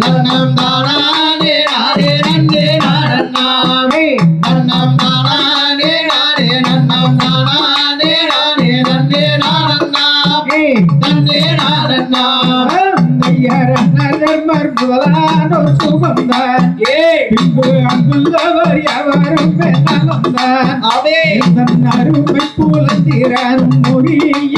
நன்னம் தானானே நானே நன்னே நானண்ணாமே நன்னம் தானானே நானே நன்னம் தானானே நானே நன்னே நானண்ணாமே நன்னே நானண்ணா முதலானோர் சுகம்தான் ஏ பின்பு அங்குள்ளவர் எவரும் பெண்ணாமந்தான் அவே தன் அருமை புலந்திரன் முறிய சிந்தின்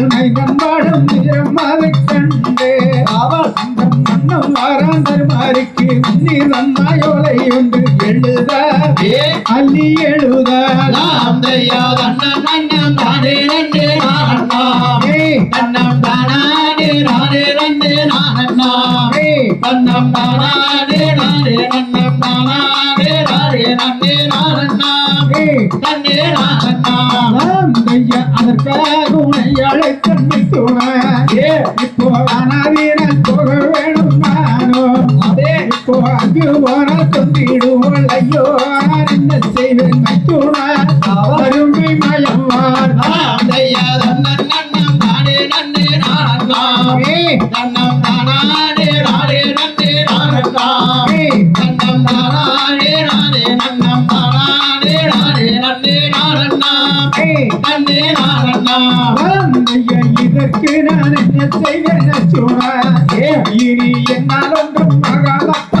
வாராந்தர் மாறிக்கு உன்னீர் நன்னாயோலை ஒன்று எழுத அள்ளி எழுத. தாம் தையா நன்னன் நன்னம் தானே நன்னே நானண்ணாமே. நன்னம் தானானே நானே நன்னே நானண்ணாமே. நன்னம் தானானே நானே நன்னம் தானானே நானே நன்னே நானண்ணாமே. நன்னே நானண்ணா அதற்காக உன்னை அழைத்தன்மை தோண இப்போ அனாதீரன் போனால் தொந்திடுவோள். ஐயோ நான் என்ன செய்வேன்? மைத்தூண அருமை மயம்வார் தாம் தையா நன்னன் நன்னம் தானே நன்னே நானண்ணாமே நன்னம் தானானே நானே நன்னே நானண்ணாமே நன்னம் தானானே நானே நன்னம் தானானே நானே நன்னே நானண்ணாமே நன்னே நானண்ணா இதற்கு நான் என்ன செய்வேன்? சூழ இனி என்னால் ஒன்றும் மகாலத்தாமல்